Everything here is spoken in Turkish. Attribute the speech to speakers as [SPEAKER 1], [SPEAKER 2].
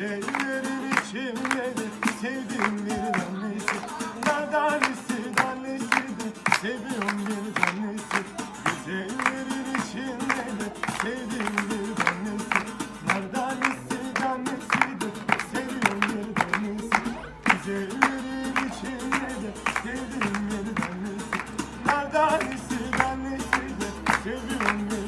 [SPEAKER 1] Elleri biçimleri sevdim bir tanesi. Nadanesi tanesi de seviyorum bir tanesi. Güzelleri biçimleri sevdim bir tanesi. Nadanesi tanesi de seviyorum bir tanesi. Güzelleri biçimleri sevdim bir tanesi. Nadanesi tanesi de seviyorum bir